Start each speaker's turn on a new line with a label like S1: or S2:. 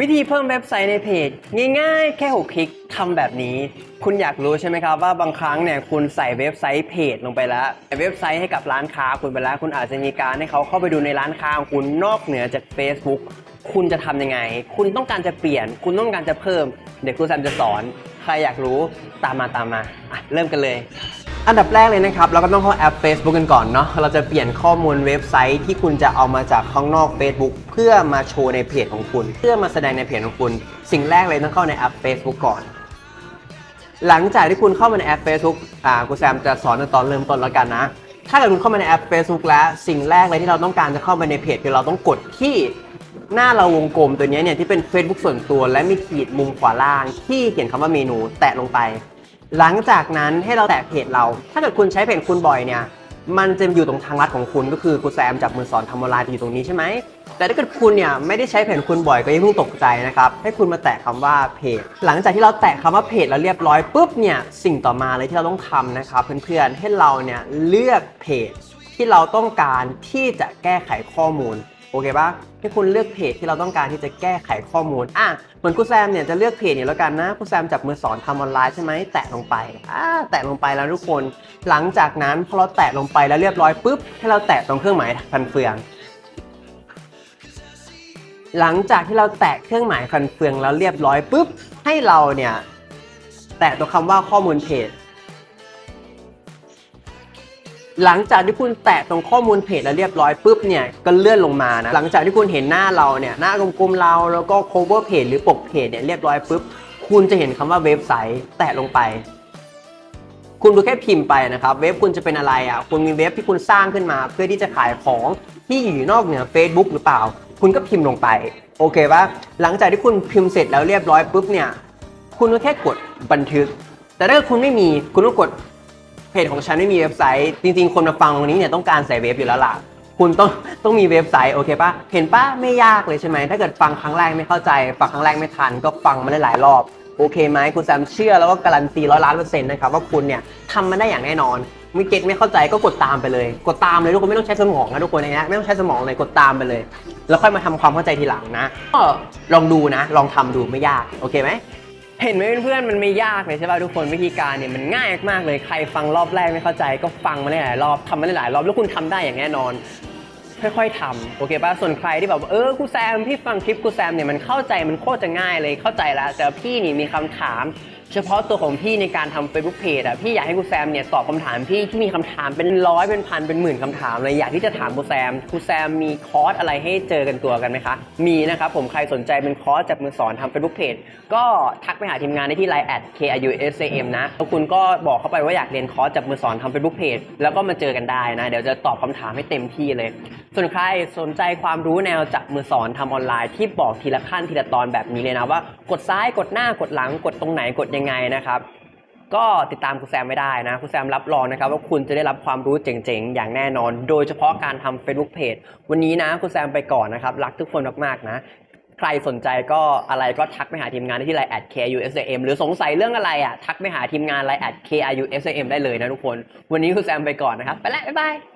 S1: วิธีเพิ่มเว็บไซต์ในเพจ ง่ายๆ แค่6คลิกทำแบบนี้ คุณอยากรู้ใช่ไหมครับว่าบางครั้งเนี่ยคุณใส่เว็บไซต์เพจลงไปแล้วเว็บไซต์ให้กับร้านค้าคุณไปแล้ว คุณอาจจะมีการให้เขาเข้าไปดูในร้านค้าของคุณนอกเหนือจาก Facebook คุณจะทำยังไง คุณต้องการจะเปลี่ยน คุณต้องการจะเพิ่ม เดี๋ยวครูแซมจะสอน ใครอยากรู้ตามมาตามมาอะเริ่มกันเลย อันดับแรกเลยนะครับ เราก็ต้องเข้าแอป Facebook กันก่อนเนาะเราจะเปลี่ยนข้อมูลเว็บไซต์ที่คุณจะเอามาจากข้างนอก Facebook เพื่อมาโชว์ในเพจของคุณ เพื่อมาแสดงในเพจของคุณ สิ่งแรกเลยต้องเข้าในแอป Facebook ก่อน หลังจากที่คุณเข้ามาในแอป Facebook อ่ากูแซมจะสอนในตอนเริ่มต้นแล้วกันนะ ถ้าเกิดคุณเข้ามาในแอป Facebook แล้วสิ่งแรกเลยที่เราต้องการจะเข้าไปในเพจคือเราต้องกดที่หน้าเราวงกลมตัวนี้เนี่ยที่เป็น Facebook ส่วนตัว และมีขีดมุมขวาล่างที่เขียนคำว่าเมนู แตะลงไป หลังจากนั้นให้เราแตะเพจเรา ถ้าเกิดคุณใช้เพจคุณบ่อยเนี่ย มันจะอยู่ตรงทางลัดของคุณก็คือกูแซมจับมือสอนทำออนไลน์อยู่ตรงนี้ใช่ไหม แต่ถ้าเกิดคุณเนี่ยไม่ได้ใช้เพจคุณบ่อยก็อย่าเพิ่งตกใจนะครับ ให้คุณมาแตะคำว่าเพจ หลังจากที่เราแตะคำว่าเพจแล้วเรียบร้อยปุ๊บเนี่ยสิ่งต่อมาเลยที่เราต้องทำนะครับเพื่อนๆให้เราเนี่ยเลือกเพจที่เราต้องการที่จะแก้ไขข้อมูล อเคปะให้คุณเลือกเพจที่เราต้องการที่จะแก้ไขข้อมูลอะเหมือนกูแซมเนี่ยจะเลือกเพจเนี่ยแล้วกันนะกูแซมจับมือสอนทำออนไลน์ใช่ไหมแตะลงไปอ่าแตะลงไปแล้วทุกคน หลังจากนั้นพอเราแตะลงไปแล้วเรียบร้อยปุ๊บให้เราแตะตรงเครื่องหมายฟันเฟือง หลังจากที่เราแตะเครื่องหมายฟันเฟืองแล้วเรียบร้อยปุ๊บให้เราเนี่ยแตะตัวคำว่าข้อมูลเพจ หลังจากที่คุณแตะตรงข้อมูลเพจแล้วเรียบร้อยปุ๊บเนี่ยก็เลื่อนลงมานะหลังจากที่คุณเห็นหน้าเราเนี่ยหน้ากลมๆเราแล้วก็ cover page หรือปกเพจเนี่ยเรียบร้อยปุ๊บคุณจะเห็นคำว่าเว็บไซต์แตะลงไป คุณดูแค่พิมพ์ไปนะครับ เว็บคุณจะเป็นอะไรอะคุณมีเว็บที่คุณสร้างขึ้นมา เพื่อที่จะขายของที่อยู่นอกเหนือ Facebook หรือเปล่า คุณก็พิมพ์ลงไป โอเคปะหลังจากที่คุณพิมพ์เสร็จแล้วเรียบร้อยปุ๊บเนี่ยคุณก็แค่กดบันทึก แต่ถ้าคุณไม่มีคุณต้องกด เพจของฉันไม่มีเว็บไซต์ จริง ๆ คนมาฟังตรงนี้เนี่ยต้องการใส่เว็บอยู่แล้วล่ะ คุณต้องต้องมีเว็บไซต์โอเคปะเห็นปะไม่ยากเลยใช่ไหมถ้าเกิดฟังครั้งแรกไม่เข้าใจ ฟังครั้งแรกไม่ทัน ก็ฟังมาได้หลายรอบโอเคไหมคุณแซมเชื่อแล้วก็การันตีร้อยล้านเปอร์เซ็นต์นะครับว่าคุณเนี่ยทำมันได้อย่างแน่นอนไม่เก็ตไม่เข้าใจก็กดตามไปเลย กดตามเลยทุกคนไม่ต้องใช้สมองนะทุกคนในะไม่ต้องใช้สมองเลยกดตามไปเลย แล้วค่อยมาทำความเข้าใจทีหลังนะก็ลองดูนะ ลองทำดูไม่ยากโอเคไหม เห็นไหมเพื่อนๆมันไม่ยากเลยใช่ป่ะทุกคนวิธีการเนี่ยมันง่ายมากๆเลยใครฟังรอบแรกไม่เข้าใจ ก็ฟังมาได้หลายรอบทำมาได้หลายรอบแล้วคุณทำได้อย่างแน่นอน ค่อยๆทำโอเคป่ะส่วนใครที่แบบเออครูแซมพี่ฟังคลิปครูแซมเนี่ยมันเข้าใจมันโคตรจะง่ายเลยเข้าใจแล้วแต่พี่นี่มีคำถาม เฉพาะตัวของพี่ในการทำ Facebook Page อะพี่อยากให้ครูแซมเนี่ยตอบคำถามพี่ที่มีคำถามเป็นร้อยเป็นพันเป็นหมื่นคำถามเลยอยากที่จะถามครูแซมครูแซมมีคอร์สอะไรให้เจอกันตัวกันไหมคะ มีนะครับผมใครสนใจเป็นคอร์สจับมือสอนทำ Facebook Page ก็ทักไปหาทีมงานได้ที่ Line at KIUSAM นะแล้วคุณก็บอกเข้าไปว่าอยากเรียนคอร์สจับมือสอนทำ Facebook Page แล้วก็มาเจอกันได้นะ เดี๋ยวจะตอบคำถามให้เต็มที่เลย ส่วนใครสนใจความรู้แนวจับมือสอนทำออนไลน์ที่บอกทีละขั้นทีละตอนแบบนี้เลยนะว่ากดซ้ายกดหน้ากดหลังกดตรงไหนกดยังไงนะครับ ก็ติดตามครูแซมไม่ได้นะครูแซมรับรองนะครับ ว่าคุณจะได้รับความรู้เจ๋งๆ อย่างแน่นอน โดยเฉพาะการทำ Facebook Page วันนี้นะครูแซมไปก่อนนะครับ รักทุกคนมากๆนะใครสนใจก็อะไรก็ทักไปหาทีมงานได้ที่ไลน์ at KRUSAM หรือสงสัยเรื่องอะไรอะทักไปหาทีมงานไลน์ at KRUSAM ได้เลยนะทุกคน วันนี้ครูแซมไปก่อนนะครับ ไปแล้ว บ๊ายบาย